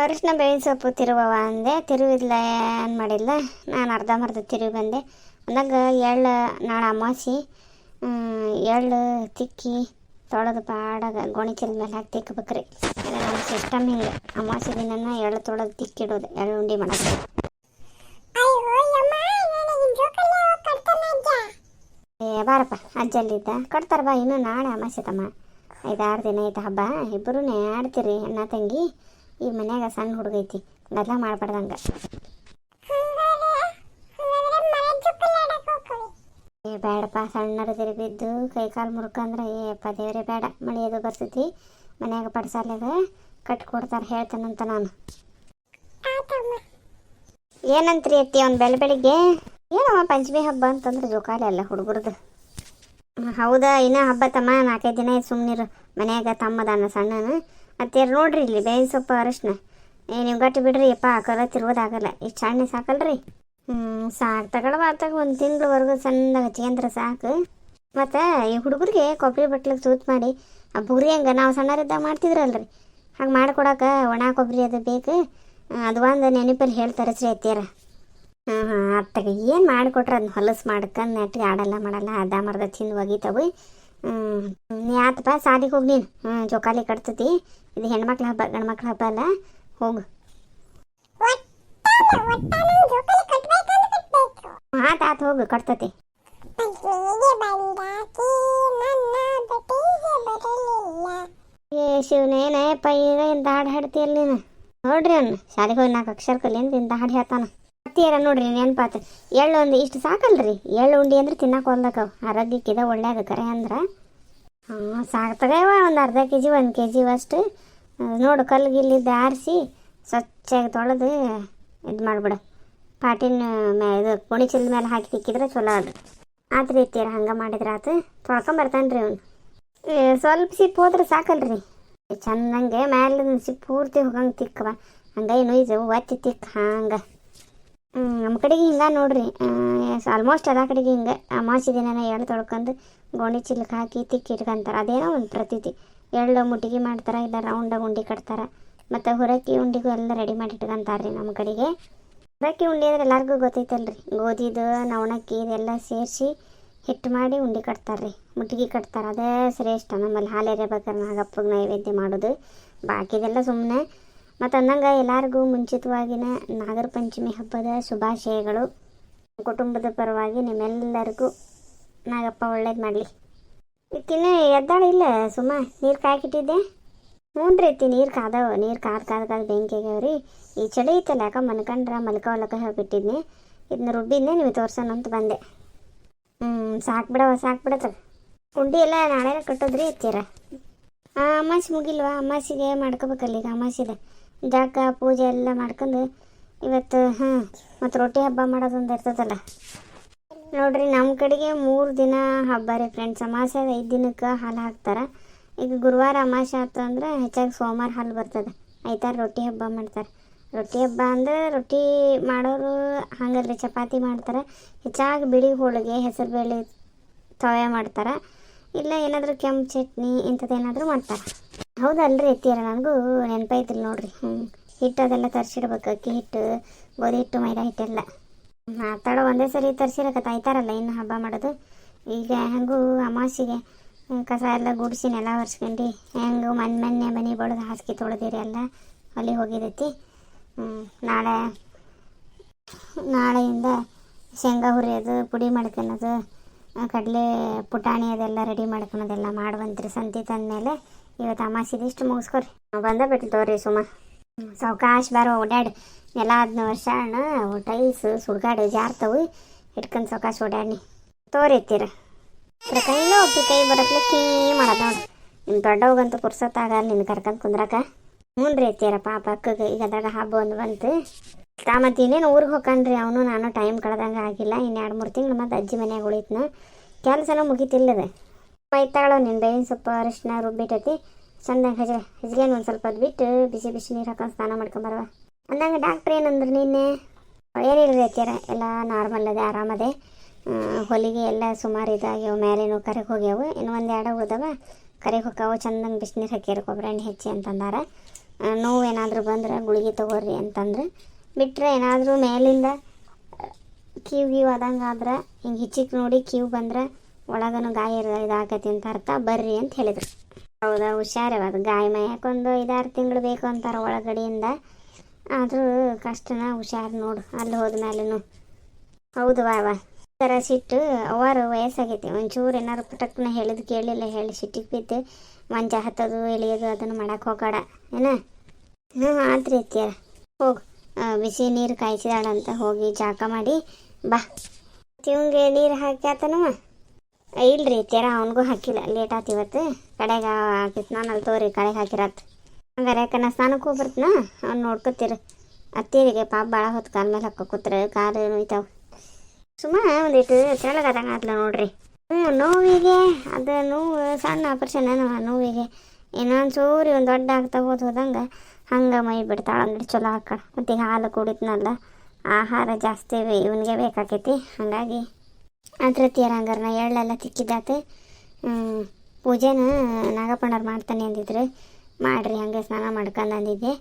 ಅರಿಶಿನ ಬೇವಿನ ಸೊಪ್ಪು ತಿರುವವ ಅಂದೆ. ತಿರುವಿಲ್ಲ ಏನು ಮಾಡಿಲ್ಲ ನಾನು ಅರ್ಧಂಬರ್ಧ ತಿರುವಿ ಬಂದೆ. ಅಂದಾಗ ಎಳ್ಳು ನಾಳೆ ಅಮಾಸಿ ಎಳ್ಳು ತಿಕ್ಕಿ ತೊಳೆದು ಪಾಡಾಗ ಗೋಣಿಚಿಲ್ ಮೇಲೆ ಹಾಕಿ ತಿಕ್ಕಬೇಕ್ರಿ. ನಮ್ಮ ಸಿಸ್ಟಮ್ ಹಿಂಗೆ. ಅಮಾಸಿ ದಿನನ ಎಳ್ಳು ತೊಳೆದು ತಿಕ್ಕಿಡೋದು. ಎಳ್ಳು ಉಂಡಿ ಮಾಡೋದು. ಏ, ಬಾರಪ್ಪ. ಅಜ್ಜಲ್ಲಿದ್ದ. ಕಟ್ತಾರ ಬಾ, ಇನ್ನು ನಾಳೆ ಅಮಾಸೆ ತಮ್ಮ. ಐದಾರು ದಿನ ಐತೆ ಹಬ್ಬ. ಇಬ್ಬರೂ ಆಡ್ತೀರಿ ಅಣ್ಣ, ತಂಗಿ. ಈ ಮನ್ಯಾಗ ಸಣ್ಣ ಹುಡುಗೈತಿ ಗದ್ಲ ಮಾಡ್ಬಾರ್ದಂಗ. ಏ ಬೇಡಪ್ಪ ಸಣ್ಣರು ಬಿದ್ದು ಕೈ ಕಾಲು ಮುರ್ಕಂದ್ರೆ ಏಪ್ಪ ದೇವ್ರೆ ಬೇಡ ಮಳೆ ಅದು ಬರ್ತೈತಿ, ಮನ್ಯಾಗ ಕಟ್ಟಿ ಕಟ್ಕೊಡ್ತಾರೆ ಹೇಳ್ತೇನಂತ ನಾನು. ಏನಂತ್ರಿ ಅತ್ತಿ ಅವ್ನು ಬೆಳ ಬೆಳಿಗ್ಗೆ? ಏನವ ಪಂಚಮಿ ಹಬ್ಬ ಅಂತಂದ್ರೆ ಜೋಕಾಲಿ ಅಲ್ಲ ಹುಡುಗರ್ದು. ಹೌದಾ, ಇನ್ನೂ ಹಬ್ಬ ತಮ್ಮ, ನಾಲ್ಕೈದು ದಿನ ಸುಮ್ಮನಿರು ಮನ್ಯಾಗ ತಮ್ಮದಾನ ಸಣ್ಣನ. ಅತ್ತೇರು ನೋಡ್ರಿ ಇಲ್ಲಿ ಬೇವಿನ ಸೊಪ್ಪು ಅರಶಿನ. ಏ, ನೀವು ಗಟ್ಟಿ ಬಿಡ್ರಿ, ಯಪ್ಪ ಕಲ ತಿರುವುದಾಗಲ್ಲ ಇಷ್ಟು ಸಣ್ಣ ಸಾಕಲ್ರಿ? ಹ್ಞೂ ಸಾಕು ತಗೊಳವ ಆತಾಗ ಒಂದು ತಿಂಗಳವರೆಗೂ ಸಣ್ಣಗೆ ಹಚ್ಕೊಂಡ್ರೆ ಸಾಕು. ಮತ್ತು ಈ ಹುಡುಗರಿಗೆ ಕೊಬ್ಬರಿ ಬಟ್ಲಿಗೆ ತೂತ್ ಮಾಡಿ, ಆ ಬುರಿ ಹಂಗೆ ನಾವು ಸಣ್ಣರಿದ್ದಾಗ ಮಾಡ್ತಿದ್ರಲ್ರಿ. ಹಾಗೆ ಮಾಡ್ಕೊಡಕ್ಕೆ ಒಣ ಕೊಬ್ಬರಿ ಅದು ಬೇಕು. ಅದು ಒಂದು ನೆನಪಲ್ಲಿ ಹೇಳ್ತಾರೆ ಶ್ರೀ ಅತ್ತಿಯರ. ಹಾಂ ಹಾಂ ಅತ್ತಾಗ ಏನು ಮಾಡಿಕೊಟ್ರೆ ಅದನ್ನ ಹೊಲಸು ಮಾಡ್ಕೊಂಡು ನೆಟ್ಟಿಗೆ ಆಡಲ್ಲ ಮಾಡಲ್ಲ, ಅದ ಮರದ ತಿಂದು ಒಗಿತಾವೆ. ನೀ ಆತಪ್ಪ ಸಾಲಿಗೆ ಹೋಗಿ ನೀನು ಹ್ಞೂ ಜೋಕಾಲಿ ಕಟ್ತತಿ ಇದು ಹೆಣ್ಮಕ್ಳ ಹಬ್ಬ ಗಂಡ್ಮಕ್ಳ ಹಬ್ಬ ಅಲ್ಲ ಹೋಗು ಆತ ಆತ ಹೋಗು ಕಟ್ತತಿ ಏ ಶಿವನೇನಪ್ಪ ಈಗ ಇಂದ ಹಾಡು ಹಾಡ್ತೀಯಲ್ಲ ನೀನು ನೋಡ್ರಿ ಅವ್ನು ಶಾಲೆಗೆ ಹೋಗಿ ನಾಲ್ಕು ಅಕ್ಷರ ಕಲಿ ಅಂತ ಇಂದ ಹಾಡು ಹೇಳ್ತಾನ ಹತ್ತಿಯರ ನೋಡ್ರಿ ನೆನ್ಪಾತು. ಎಳ್ಳು ಒಂದು ಇಷ್ಟು ಸಾಕಲ್ರಿ? ಎಳ್ಳು ಉಂಡಿ ಅಂದ್ರೆ ತಿನ್ನಕ್ಕೆ ಹೊಲ್ದಕ್ಕವು ಆರೋಗ್ಯಕ್ಕಿದ ಒಳ್ಳೇದು ಕರೆ ಅಂದ್ರೆ. ಹಾಂ ಸಾಕ್ತಗವ ಒಂದು ಅರ್ಧ ಕೆ ಜಿ ಒಂದು ಕೆ ಜಿ ಅಷ್ಟು ನೋಡು ಕಲ್ಲು ಗಿಲ್ಲಿದ್ದು ಆರಿಸಿ ಸ್ವಚ್ಛಾಗಿ ತೊಳೆದು ಇದು ಮಾಡ್ಬಿಡು. ಪಾಟಿನ ಮೇ ಇದು ಕುಣಿ ಚೀಲದ ಮೇಲೆ ಹಾಕಿ ತಿಕ್ಕಿದ್ರೆ ಚಲೋ ಅದು ಆತ್ರಿ ಎತ್ತೀರ ಹಂಗೆ ಮಾಡಿದ್ರೆ ಆತು. ತೊಳ್ಕೊಂಬರ್ತಾನೆ ರೀ ಅವ್ನು. ಸ್ವಲ್ಪ ಸಿಪ್ಪು ಹೋದ್ರೆ ಸಾಕಲ್ರಿ. ಚಂದಂಗೆ ಮ್ಯಾಲಿನ ಸಿಪ್ಪು ಪೂರ್ತಿ ಹೋಗಂಗೆ ತಿಕ್ಕವ. ಹಂಗೆ ಇದು ಒತ್ತಿ ತಿಕ್ಕ ಹಂಗೆ. ನಮ್ಮ ಕಡೆಗೆ ಹಿಂಗೆ ನೋಡ್ರಿ. ಆಲ್ಮೋಸ್ಟ್ ಎಲ್ಲ ಕಡೆಗೆ ಹಿಂಗೆ. ಅಮಾಸಿ ದಿನನ ಎಳ್ಳು ತೊಳ್ಕೊಂಡು ಗೋಣಿ ಚಿಲ್ಕ ಹಾಕಿ ತಿಕ್ಕಿ ಇಟ್ಕೊಂತಾರೆ. ಅದೇನೋ ಒಂದು ಪ್ರತೀತಿ. ಎಳ್ಳು ಮುಟ್ಟಿಗೆ ಮಾಡ್ತಾರೆ, ಇಲ್ಲ ರೌಂಡಾಗಿ ಉಂಡೆ ಕಟ್ತಾರೆ. ಮತ್ತು ಹೊರಕ್ಕಿ ಉಂಡಿಗೂ ಎಲ್ಲ ರೆಡಿ ಮಾಡಿ ಇಟ್ಕೊಂತಾರೆ ರೀ ನಮ್ಮ ಕಡೆಗೆ. ಹೊರಕ್ಕಿ ಉಂಡೆ ಅಂದ್ರೆ ಎಲ್ಲರಿಗೂ ಗೊತ್ತೈತಲ್ರಿ. ಗೋಧಿದು, ನವಣಕ್ಕಿ ಇದೆಲ್ಲ ಸೇರಿಸಿ ಹಿಟ್ಟು ಮಾಡಿ ಉಂಡೆ ಕಟ್ತಾರೆ ರೀ ಮುಟ್ಟಿಗೆ ಕಟ್ತಾರೆ. ಅದೇ ಶ್ರೇಷ್ಠ ನಮ್ಮಲ್ಲಿ ಹಾಲು ಎರೆಬೇಕಾದ್ರೆ ನಾಗಪ್ಪಗೆ ನೈವೇದ್ಯ ಮಾಡೋದು. ಬಾಕಿದೆಲ್ಲ ಸುಮ್ಮನೆ ಮತ್ತು ಅಂದಂಗೆ ಎಲ್ಲರಿಗೂ ಮುಂಚಿತವಾಗಿನ ನಾಗರ ಪಂಚಮಿ ಹಬ್ಬದ ಶುಭಾಶಯಗಳು. ಕುಟುಂಬದ ಪರವಾಗಿ ನಿಮ್ಮೆಲ್ಲರಿಗೂ ನಾಗಪ್ಪ ಒಳ್ಳೇದು ಮಾಡಲಿ. ಇಕ್ಕಿನ ಎದ್ದಾಳ ಇಲ್ಲ ಸುಮ್ಮ ನೀರು ಕಾಯ್ಕಿಟ್ಟಿದ್ದೆ ಹ್ಞೂ ರೀ ಐತಿ ನೀರು ಕಾದವ, ನೀರು ಕಾದ ಕಾದು ಕಾದ ಬೆಂಕಿ ಆಗ್ಯಾವ್ರಿ. ಈ ಚಳಿ ಐತಲ್ಲ, ಯಾಕೆ ಮನ್ಕಂಡ್ರೆ ಮಲ್ಕೋಲಕ್ಕ ಹೇಳ್ಬಿಟ್ಟಿದ್ನಿ ಇದನ್ನ ರುಬ್ಬಿದ್ನೆ ನೀವು ತೋರ್ಸೋಣ ಅಂತ ಬಂದೆ. ಹ್ಞೂ ಸಾಕು ಬಿಡವ ಸಾಕು ಉಂಡಿ ಎಲ್ಲ ನಾಳೆ ಕಟ್ಟೋದ್ರಿ ಹಾಂ ಅಮಾಸಿ ಮುಗಿಲ್ವಾ? ಅಮಾಸಿಗೆ ಮಾಡ್ಕೋಬೇಕಲ್ಲ ಈಗ ಅಮಾಸಿದೆ ಜಳಕ ಪೂಜೆ ಎಲ್ಲ ಮಾಡ್ಕೊಂಡು ಇವತ್ತು ಹಾಂ ಮತ್ತು ರೊಟ್ಟಿ ಹಬ್ಬ ಮಾಡೋದೊಂದು ಇರ್ತದಲ್ಲ. ನೋಡ್ರಿ ನಮ್ಮ ಕಡೆಗೆ ಮೂರು ದಿನ ಹಬ್ಬ ರೀ ಫ್ರೆಂಡ್ಸ್ ಅಮಾಸೆ ಐದು ದಿನಕ್ಕೆ ಹಾಲು ಹಾಕ್ತಾರೆ. ಈಗ ಗುರುವಾರ ಅಮಾಸೆ ಆಯ್ತು ಅಂದ್ರೆ ಹೆಚ್ಚಾಗಿ ಸೋಮವಾರ ಹಾಲು ಬರ್ತದೆ. ಐತಾರ ರೊಟ್ಟಿ ಹಬ್ಬ ಮಾಡ್ತಾರೆ. ರೊಟ್ಟಿ ಹಬ್ಬ ಅಂದ್ರೆ ರೊಟ್ಟಿ ಮಾಡೋರು ಹಂಗಲ್ರಿ, ಚಪಾತಿ ಮಾಡ್ತಾರೆ. ಹೆಚ್ಚಾಗಿ ಬಿಳಿ ಹೋಳಿಗೆ, ಹೆಸರು ಬೇಳೆ ತವೆ ಮಾಡ್ತಾರೆ. ಇಲ್ಲ ಏನಾದರೂ ಕೆಂಪು ಚಟ್ನಿ ಇಂಥದ್ದು ಏನಾದರೂ ಮಾಡ್ತಾರೆ. ಹೌದಲ್ರಿ ಎತ್ತೀರ ನನಗೂ ನೆನಪೈತಿಲ್ಲ ನೋಡ್ರಿ. ಹ್ಞೂ ಹಿಟ್ಟು ಅದೆಲ್ಲ ತರಿಸಿಡ್ಬೇಕು, ಅಕ್ಕಿ ಹಿಟ್ಟು, ಗೋಧಿ ಹಿಟ್ಟು, ಮೈದಾ ಹಿಟ್ಟೆಲ್ಲ ಮಾತಾಡೋ ಒಂದೇ ಸರಿ ತರ್ಸಿರಕ ತಾಯ್ತಾರಲ್ಲ ಇನ್ನು ಹಬ್ಬ ಮಾಡೋದು. ಈಗ ಹೆಂಗೂ ಅಮಾಸಿಗೆ ಕಸ ಎಲ್ಲ ಗುಡಿಸಿ ನೆಲ ಒರೆಸ್ಕೊಂಡು, ಹೆಂಗೂ ಮನೆ ಮೊನ್ನೆ ಮನೆ ಬಳ್ದು ಹಾಸಿಗೆ ತೊಳೆದಿರಿ ಎಲ್ಲ, ಅಲ್ಲಿ ಹೋಗಿದೈತಿ. ನಾಳೆ, ನಾಳೆಯಿಂದ ಶೇಂಗಾ ಹುರಿಯೋದು ಪುಡಿ ಮಾಡ್ಕೊಳೋದು ಕಡಲೆ ಪುಟಾಣಿ ಅದೆಲ್ಲ ರೆಡಿ ಮಾಡ್ಕೊಳೋದೆಲ್ಲ ಮಾಡುವಂತ್ರಿ ಸಂತಿ ತಂದಮೇಲೆ. ಇವತ್ತು ಅಮಾಸಿದ ಇಷ್ಟು ಮುಗಿಸ್ಕೊರಿ. ಬಂದ ಬಿಟ್ಟು ತೋರಿ ಸುಮ. ಸಾವಕಾಶ ಬಾರ ಓಡಾಡಿ ನೆಲ ಹದಿನ ವರ್ಷ ಅಣ್ಣ ಟೈಲ್ಸ್, ಸುಡ್ಗಾಡು ಜಾರ್ತವು ಹಿಡ್ಕೊಂಡು ಸಾವಕಾಶ ಓಡಾಡಿ ತೋರಿ ಎತ್ತೀರ ಒಬ್ಬ ಕೈ ಬರಪ್ಲೆ ಕೀ ಮಾಡೋದು ನೋಡಿ. ನಿಮ್ಮ ದೊಡ್ಡವಾಗಂತೂ ಪುರ್ಸತ್ತಾಗಲ್ಲ ನಿನ್ನ ಕರ್ಕೊಂಡು ಕುಂದ್ರಕ. ಹ್ಞೂ ರೀ ಎತ್ತೀರ ಪಾಪ ಅಕ್ಕಗೆ ಈಗ ಅದಾಗ ಹಬ್ಬ ಒಂದು ಬಂತು. ಮತ್ತೆ ಇನ್ನೇನು ಊರಿಗೆ ಹೋಗ್ಕಂಡ್ರಿ ಅವನು ನಾನು ಟೈಮ್ ಕಳೆದಂಗೆ ಆಗಿಲ್ಲ. ಇನ್ನು ಎರಡು ಮೂರು ತಿಂಗಳು ಮತ್ತೆ ಅಜ್ಜಿ ಮನೆಗೆ ಉಳಿತ್ನ. ಕೆಲಸನೂ ಮುಗಿತಿಲ್ಲದ. ಮೈತಾಳೋ ನಿನ್ನ ಬೇವಿನ ಸ್ವಲ್ಪ ಅರಿಶಿನ ರುಬ್ಬಿಟ್ಟೈತಿ ಚಂದಂಗೆ ಹಜ ಹಜ್ಗೇನು ಒಂದು ಸ್ವಲ್ಪ ಅದು ಬಿಟ್ಟು ಬಿಸಿ ಬಿಸಿ ನೀರು ಹಾಕೊಂಡು ಸ್ನಾನ ಮಾಡ್ಕೊಂಬರುವ. ಅಂದಂಗೆ ಡಾಕ್ಟ್ರ್ ಏನಂದ್ರು ನಿನ್ನೆ ಏನಿಲ್ಲ ಅತ್ಯಾರ ಎಲ್ಲ ನಾರ್ಮಲ್ ಅದೇ ಆರಾಮದೆ ಹೊಲಿಗೆ ಎಲ್ಲ ಸುಮಾರು ಇದಾಗ್ಯಾವ ಮೇಲೇನು ಕರೆಗೆ ಹೋಗ್ಯಾವು. ಇನ್ನು ಒಂದು ಎರಡು ಹೋದವ. ಕರೆಗೆ ಹೋಗ್ಯಾವ ಚಂದಂಗೆ ಬಿಸಿನೀರು ಹಾಕ್ಯಾರ ಕೊಬ್ಬರಿ ಎಣ್ಣೆ ಹೆಚ್ಚಿ ಅಂತಂದಾರ. ನೋವು ಏನಾದರೂ ಬಂದ್ರೆ ಗುಳಿಗೆ ತಗೋರಿ ಅಂತಂದ್ರೆ. ಬಿಟ್ಟರೆ ಏನಾದರೂ ಮೇಲಿಂದ ಕ್ಯೂ ಆದಂಗೆ ಆದ್ರೆ ಹಿಂಗೆ ಹಿಚ್ಚಿಕ್ ನೋಡಿ ಕ್ಯೂ ಬಂದ್ರೆ ಒಳಗನು ಗಾಯ ಇದಾಗತಿ ಅಂತ ಅರ್ಥ. ಬರ್ರಿ ಅಂತ ಹೇಳಿದ್ರು. ಹೌದಾ ಹುಷಾರವಾದ ಗಾಯ ಮೈಯಾಕೊಂದು ಐದಾರು ತಿಂಗಳು ಬೇಕು ಅಂತಾರೆ ಒಳಗಡೆಯಿಂದ. ಆದರೂ ಕಷ್ಟನ ಹುಷಾರು ನೋಡು. ಅಲ್ಲಿ ಹೋದ್ಮೇಲೂ ಹೌದು ವಾ ವಾ ಥರ ಸಿಟ್ಟು ಅವಾರು ವಯಸ್ಸಾಗೈತಿ. ಒಂಚೂರು ಏನಾರು ಪುಟಕ್ಕನ ಹೇಳಿದ್ ಕೇಳಿಲ್ಲ ಹೇಳಿ ಸಿಟ್ಟಿಗೆ ಬಿದ್ದು ಮಂಜ ಹತ್ತೋದು, ಎಳಿಯೋದು ಅದನ್ನು ಮಾಡಕ್ಕೆ ಹೋಗಾಡ ಏನ? ಹ್ಞೂ ಆತ್ರಿ ಅತ್ತಿಯರ ಹೋಗು ಬಿಸಿ ನೀರು ಕಾಯಿಸಿದಾಳಂತ ಹೋಗಿ ಜಾಕ ಮಾಡಿ ಬಾ. ತಿವಂಗೆ ನೀರು ಹಾಕ್ಯಾತನವ? ಇಲ್ರಿ ಚೇರ ಅವನಿಗೂ ಹಾಕಿಲ್ಲ. ಲೇಟ್ ಆತು ಇವತ್ತು. ಕಡೆಗೆ ಹಾಕಿ ಸ್ನಾನ ತೋರಿ, ಕಡೆಗೆ ಹಾಕಿರತ್. ಹಂಗಾರೆ ಯಾಕನ ಸ್ನಾನಕ್ಕೆ ಹೋಗ್ಬರ್ತನ? ಅವ್ನು ನೋಡ್ಕೊತೀರ. ಅತ್ತೀರಿಗೆ ಪಾಪ ಭಾಳ ಹೊತ್ತು ಕಾಲ ಮೇಲೆ ಹಾಕೋ ಕೂತ್ರೆ, ಕಾಲು ನೋಯ್ತಾವ ಸುಮ್ಮ ಒಂದಿಟ್ಟು ತೆಳಗದಂಗೆ ಆತ್ಲ ನೋಡ್ರಿ. ಹ್ಞೂ ನೋವಿಗೆ, ಅದು ನೋವು, ಸಣ್ಣ ಆಪರೇಷನ್ ನೋವಿಗೆ. ಇನ್ನೊಂದು ಚೂರಿ ಒಂದು ದೊಡ್ಡ ಆಗ್ತಾ ಹೋದ ಹೋದಂಗೆ ಹಂಗೆ ಮೈ ಬಿಡ್ತಾಳೆ ಅಂದ್ರೆ ಚಲೋ ಹಾಕಳ ಮತ್ತು ಹಾಲು ಕುಡಿತನಲ್ಲ, ಆಹಾರ ಜಾಸ್ತಿ ಇವನಿಗೆ ಬೇಕಾಕೈತಿ. ಹಾಗಾಗಿ ಅದ್ರತಿಯರ ರಂಗರನ್ನ ಎಳ್ಳೆಲ್ಲ ತಿಕ್ಕಿದ್ದಾತೆ. ಪೂಜೆನ ನಾಗಪ್ಪಣ್ಣವ್ರು ಮಾಡ್ತಾನೆ ಅಂದಿದ್ರು, ಮಾಡ್ರಿ, ಹಂಗೆ ಸ್ನಾನ ಮಾಡ್ಕೊಂಡು ಅಂದಿದ್ದೆ.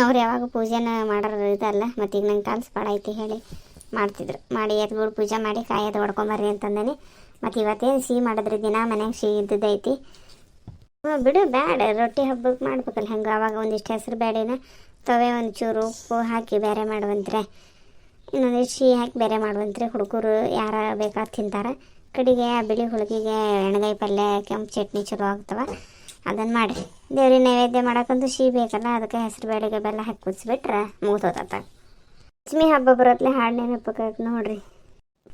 ಅವ್ರು ಯಾವಾಗ ಪೂಜೆನ ಮಾಡೋರು ಇದಲ್ಲ ಮತ್ತು ಈಗ ನಂಗೆ ಭಾಳ ಐತಿ ಹೇಳಿ ಮಾಡ್ತಿದ್ರು. ಮಾಡಿ ಎದ್ಬಿಟ್ಟು ಪೂಜೆ ಮಾಡಿ ಕಾಯದು ಹೊಡ್ಕೊಂಬರ್ರಿ ಅಂತಂದೇನೆ. ಮತ್ತು ಇವತ್ತೇನು ಸಿಹಿ ಮಾಡಿದ್ರಿ ದಿನ ಮನ್ಯಾಗ ಸಿಹಿ ಇದ್ದಿದ್ದೈತಿ ಹ್ಞೂ ಬಿಡು, ಬ್ಯಾಡ, ರೊಟ್ಟಿ ಹಬ್ಬಕ್ಕೆ ಮಾಡ್ಬೇಕಲ್ಲ ಹೆಂಗೆ, ಅವಾಗ ಒಂದಿಷ್ಟು ಹೆಸರು ಬೇಳೆನ ತವೆ ಒಂಚೂರು ಚೂರು ಉಪ್ಪು ಹಾಕಿ ಬೇರೆ ಮಾಡುವಂತ್ರೆ. ಇನ್ನೊಂದಿಷ್ಟು ಸಿಹಿ ಹಾಕಿ ಬೇರೆ ಮಾಡುವಂತ್ರಿ ಹುಡುಗರು ಯಾರ ಬೇಕಾದ್ ತಿಂತಾರೆ. ಕಡೆಗೆ ಆ ಬಿಳಿ ಹುಡುಗಿಗೆ ಎಣ್ಗಾಯಿ ಪಲ್ಯ, ಕೆಂಪು ಚಟ್ನಿ ಚಲೋ ಆಗ್ತವೆ. ಅದನ್ನು ಮಾಡಿ. ದೇವ್ರಿಗೆ ನೈವೇದ್ಯ ಮಾಡೋಕ್ಕಂತೂ ಸಿಹಿ ಬೇಕಲ್ಲ, ಅದಕ್ಕೆ ಹೆಸರು ಬೇಳೆಗೆ ಬೆಲ್ಲ ಹಾಕಿ ಕುದಿಸ್ಬಿಟ್ರೆ ಮುಗಿದೋತ ಪಂಚಮಿ ಹಬ್ಬ ಬರೋತ್ಲೆ ಹಾಡು ನೆನಪಕ್ಕೆ ನೋಡ್ರಿ.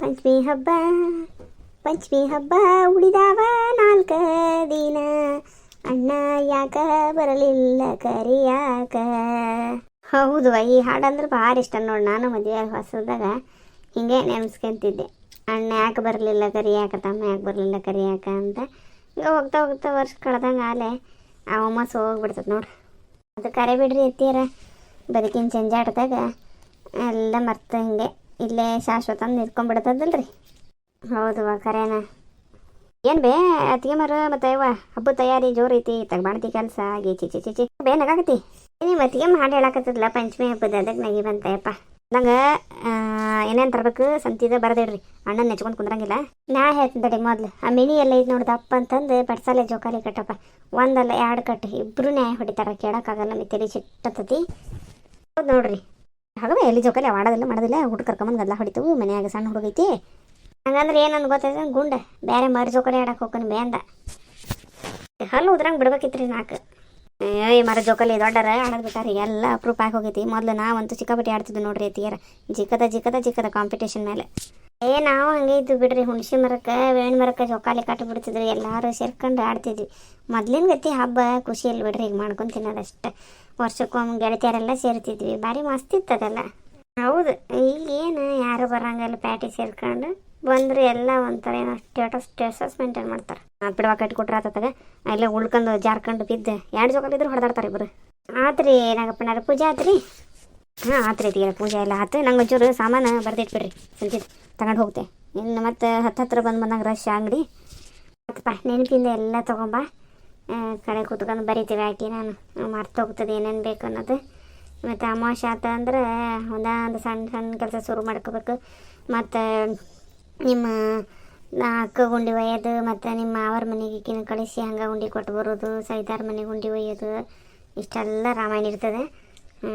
ಪಂಚಮಿ ಹಬ್ಬ ಪಂಚಮಿ ಹಬ್ಬ ಉಳಿದಾವ ನಾಲ್ಕ ದಿನ. ಅಣ್ಣ ಯಾಕ ಬರಲಿಲ್ಲ ಕರಿಯಾಕ? ಹೌದು ಈ ಹಾಡಂದ್ರೆ ಭಾರಿ ಇಷ್ಟ. ನೋಡಿ ನಾನು ಮದುವೆ ಹೊಸದಾಗ ಹಿಂಗೆ ನೆನೆಸ್ಕೊಂತಿದ್ದೆ. ಅಣ್ಣ ಯಾಕೆ ಬರಲಿಲ್ಲ ಕರಿಯಾಕ ತಮ್ಮ ಯಾಕೆ ಬರಲಿಲ್ಲ ಕರಿಯಾಕ ಅಂತ. ಈಗ ಹೋಗ್ತಾ ಹೋಗ್ತಾ ವರ್ಷ ಕಳೆದಂಗೆ ಆಲೆ ಆ ಹುಮ್ಮಸ್ ಹೋಗ್ಬಿಡ್ತದೆ ನೋಡ್ರಿ ಅದು ಕರೆ ಬಿಡ್ರಿ ಎತ್ತೀರ ಬದುಕಿನ ಜಂಜಾಟದಾಗ ಎಲ್ಲ ಮರ್ತ ಹಿಂಗೆ ಇಲ್ಲೇ ಶಾಶ್ವತ ನಿಂತ್ಕೊಂಡ್ಬಿಡ್ತದಲ್ರಿ. ಹೌದು ಕರೇನ. ಏನು ಬೇ, ಅತ್ತಿಗೆ ಮರ ಮತ್ತೆ ಹಬ್ಬದ ತಯಾರಿ ಜೋರ್ ಐತಿ ತಗ ಮಾಡ್ತಿ ಕೆಲಸ ಆಗಿ ಚಿಚಿ ಚಿಚಿ ಬೇ ನಗಾಕತಿ ನಿಮ್ಮ ಮಾಡಿ ಹಾಡು ಹೇಳಕತ್ತದಲ್ಲ ಪಂಚಮಿ ಹಬ್ಬದ ಅದಕ್ಕೆ ನಗಿ ಬಂತಯಪ್ಪ ನಂಗೆ ಏನೇನು ತರಬೇಕು ಸಂತಿದ ಬರದಿಡ್ರಿ ಅಣ್ಣನ ನೆಚ್ಕೊಂಡು ಕುಂದ್ರಂಗಿಲ್ಲ. ನಾ ಹೇಳ್ತೀನಿ ತಡಿ ಮೊದ್ಲು, ಆ ಮಿನಿ ಎಲ್ಲ ಇದು ನೋಡ್ದು ಅಪ್ಪ ಅಂತಂದು ಬಡ್ಸಾಲೆ ಜೋಕಾಲಿ ಕಟ್ಟಪ್ಪ. ಒಂದಲ್ಲ ಎರಡು ಕಟ್ಟು ಇಬ್ಬರು ನ್ಯಾಯ ಹೊಡಿತಾರೆ, ಕೇಳೋಕ್ಕಾಗಲ್ಲ ನಮಗೆ ತಲೆ ಸಿಟ್ಟತ್ತತಿ ಹೌದು ನೋಡ್ರಿ. ಹಾಗವ ಎಲ್ಲಿ ಜೋಕಾಲಿ ಆಡೋದಿಲ್ಲ, ಮಾಡೋದಿಲ್ಲ. ಹುಡುಗ ಕರ್ಕೊಂಬಂದು ಗದ್ಲ ಹೊಡಿತವು, ಮನ್ಯಾಗ ಸಣ್ಣ ಹುಡುಗೈತಿ ಹಂಗಂದ್ರೆ ಏನಂದು ಗೊತ್ತಾಯ್ತು ಗುಂಡ. ಬೇರೆ ಮರಿ ಜೋಕಾಲಿ ಆಡಕ್ಕೆ ಹೋಗ್ಕೊಂಡು ಬೇಂದ. ಹಲ್ಲು ಉದ್ರಂಗೆ ಬಿಡ್ಬೇಕಿತ್ರಿ ನಾಲ್ಕು ಏಯ್ ಮರ ಜೋಕಲಿ ದೊಡ್ಡರ ಆಡೋದು ಬಿಟ್ಟಾರ, ಎಲ್ಲ ಅಪ್ರೂಪ್ ಆಗಿ ಹೋಗೈತಿ. ಮೊದ್ಲು ನಾವಂತೂ ಸಿಕ್ಕಾಪಟ್ಟಿ ಆಡ್ತಿದ್ವಿ ನೋಡ್ರಿ ಅತ್ತಿಯರ. ಜಿಕ್ಕದ ಜಿಕ್ಕದ ಜಿಕ್ಕದ ಕಾಂಪಿಟೇಷನ್ ಮೇಲೆ ಏ, ನಾವು ಹಂಗೆ ಇದ್ದು ಬಿಡ್ರಿ, ಹುಣಸೆ ಮರಕ್ಕೆ, ವೇಣ್ ಮರಕ್ಕೆ ಜೋಕಾಲಿ ಕಟ್ಟಿ ಬಿಡ್ತಿದ್ರಿ, ಎಲ್ಲರೂ ಸೇರ್ಕೊಂಡು ಆಡ್ತಿದ್ವಿ. ಮೊದ್ಲಿನ ಗತಿ ಹಬ್ಬ ಖುಷಿಯಲ್ಲಿ ಬಿಡ್ರಿ ಈಗ ಮಾಡ್ಕೊಂಡು ತಿನ್ನೋದಷ್ಟೇ ವರ್ಷಕ್ಕೊಮ್ಮೆ ಗೆಳತಿಯರೆಲ್ಲ ಸೇರ್ತಿದ್ವಿ. ಭಾರಿ ಮಸ್ತ್ ಇತ್ತದಲ್ಲ ಹೌದು, ಈಗೇನು ಯಾರು ಬರಂಗಿಲ್ಲ, ಪ್ಯಾಟಿ ಸೇರ್ಕೊಂಡು. ಬಂದ್ರೆ ಎಲ್ಲ ಒಂಥರ ಏನೋ ಸ್ಟೇಟಸ್ ಸ್ಟೇಟಸ್ ಮೇಂಟೈನ್ ಮಾಡ್ತಾರೆ. ಬಿಡವಾ ಕಟ್ಕೊಟ್ರ ಆತದ ಎಲ್ಲ ಉಳ್ಕೊಂಡು ಜಾರ್ಕೊಂಡು ಬಿದ್ದು. ಎರಡು ಜೋಕಾಲಿ ಇದ್ರು ಹೊಡೆದಾಡ್ತಾರೆ ಇಬ್ಬರು ಆತ್ರಿ ನಾಗಪ್ಪನಾರ ಪೂಜೆ ಆತ್ರಿ? ಹಾಂ, ಆತ್ರಿ ತೀರ ಪೂಜೆ ಎಲ್ಲ ಆತು. ನಂಗೆ ಒಂಚೂರು ಸಾಮಾನು ಬರ್ದಿಟ್ಬಿಡ್ರಿ ಸಂಜೆ ತಗೊಂಡು ಹೋಗ್ತೆ. ಇನ್ನು ಮತ್ತೆ ಹತ್ತು ಹತ್ರ ಬಂದು ಬಂದಂಗೆ ರಶ್ ಅಂಗಡಿ. ಮತ್ತಪ್ಪ ನೆನಪಿಂದ ಎಲ್ಲ ತೊಗೊಂಬ ಕಡೆ ಕೂತ್ಕೊಂಡು ಬರಿತೀವಿ ಆಕಿ ನಾನು. ಮರ್ತು ಹೋಗ್ತದೆ ಏನೇನು ಬೇಕು ಅನ್ನೋದು. ಮತ್ತು ಅಮಾವಾಸ್ಯೆ ಆತ ಅಂದ್ರೆ ಒಂದೊಂದು ಸಣ್ಣ ಸಣ್ಣ ಕೆಲಸ ಶುರು ಮಾಡ್ಕೋಬೇಕು. ಮತ್ತು ನಿಮ್ಮ ಅಕ್ಕ ಗುಂಡಿ ಒಯ್ಯೋದು, ಮತ್ತು ನಿಮ್ಮ ಅವ್ರ ಮನೆಗೆ ಕಳಿಸಿ ಹಂಗೆ ಗುಂಡಿ ಕೊಟ್ಟು ಬರೋದು, ಸೈದಾರ ಮನೆಗೆ ಗುಂಡಿ ಒಯ್ಯೋದು, ಇಷ್ಟೆಲ್ಲ ರಾಮಾಯಣ ಇರ್ತದೆ. ಹ್ಞೂ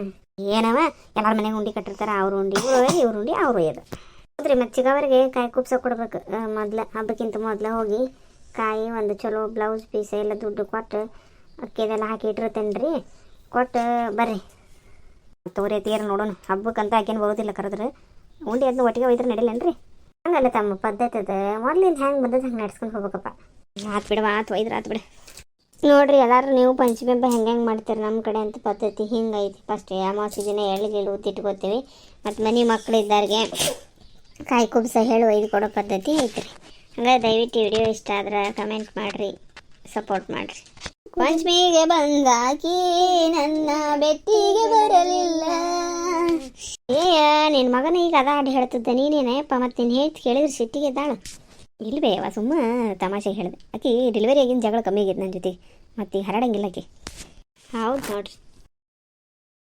ಏನವ? ಎಲ್ಲರ ಮನೆಗೆ ಉಂಡಿ ಕಟ್ಟಿರ್ತಾರೆ, ಅವ್ರ ಉಂಡಿ ಇವ್ರು ಇವ್ರ ಉಂಡಿ ಅವ್ರು ಒಯ್ಯೋದು. ಹೌದ್ರಿ, ಮತ್ತು ಚಿಗವರಿಗೆ ಕಾಯಿ ಕುಪ್ಸ ಕೊಡ್ಬೇಕು. ಮೊದ್ಲು, ಹಬ್ಬಕ್ಕಿಂತ ಮೊದಲು ಹೋಗಿ ಕಾಯಿ ಒಂದು ಚಲೋ ಬ್ಲೌಸ್ ಪೀಸ್ ಎಲ್ಲ ದುಡ್ಡು ಕೊಟ್ಟು ಅಕ್ಕಿದೆಲ್ಲ ಹಾಕಿ ಇಟ್ಟಿರ್ತೇನೆ ರೀ ಕೊಟ್ಟು ಬರ್ರಿ. ತೋರಿ ತೀರ ನೋಡೋಣ. ಹಬ್ಬಕ್ಕಂತ ಆಕೇನು ಬರೋದಿಲ್ಲ ಕರೆದ್ರೆ. ಉಂಡಿ ಅದನ್ನ ಒಟ್ಟಿಗೆ ಒಯ್ದ್ರೆ ನಡಿಲೇನ್ರಿ? ಹಂಗಲ್ಲ ತಮ್ಮ ಪದ್ಧತಿ ಅದ. ಮೊದ್ಲಿಂದ ಹೆಂಗೆ ಬಂದದ್ದು ಹಂಗೆ ನಡ್ಸ್ಕೊಂಡು ಹೋಗ್ಬೇಕಪ್ಪ. ಆತ್ ಬಿಡವ ಆತ್ ಒಯ್ದ್ರ ಆತ್ ಬಿಡ. ನೋಡ್ರಿ ಎಲ್ಲಾರು ನೀವು ಪಂಚಮಿ ಹಬ್ಬ ಹೆಂಗೆ ಹೆಂಗೆ ಮಾಡ್ತೀರಿ ನಮ್ಮ ಕಡೆ ಅಂತ ಪದ್ಧತಿ ಹಿಂಗೈತಿ. ಫಸ್ಟ್ ಅಮಾವಾಸ್ಯ ದಿನ ಎಳ್ಳು ಗಿಳ್ಳು ಊತಿಟ್ಕೋತೀವಿ ಮತ್ತು ಮನೆ ಮಕ್ಳು ಇದ್ದಾರಿಗೆ ಕಾಯಿ ಕುಬ್ಸ ಹೇಳಿ ಒಯ್ದು ಕೊಡೋ ಪದ್ಧತಿ ಐತ್ರಿ. ಹಂಗಾಗಿ ದಯವಿಟ್ಟು ವಿಡಿಯೋ ಇಷ್ಟ ಆದ್ರೆ ಕಮೆಂಟ್ ಮಾಡಿರಿ ಸಪೋರ್ಟ್ ಮಾಡಿರಿ. ಪಂಚಮಿಗೆ ಬಂದಾಕಿ ನನ್ನ ಬೆಟ್ಟಿಗೆ ಬರಲಿಲ್ಲ. ಏ ನಿನ್ನ ಮಗನ ಈಗ ಅದ ಹಾಡು ಹೇಳ್ತಿದ್ದ. ನೀನೇನಪ್ಪ ಮತ್ತೆ ನೀನು ಹೇಳ್ತಿ ಕೇಳಿದ್ರೆ ಸಿಟ್ಟಿಗೆ ಇದ್ದಾಳೆ. ಇಲ್ವೇ, ಅವ ಸುಮ್ಮ ತಮಾಷೆ ಹೇಳಿದೆ. ಆಕಿ ಡೆಲಿವರಿ ಆಗಿನ ಜಗಳ ಕಮ್ಮಿ ಆಗಿತ್ತು ನನ್ನ ಜೊತೆ. ಮತ್ತೆ ಹರಡಂಗಿಲ್ಲ ಆಕಿ. ಹೌದು ನೋಡ್ರಿ.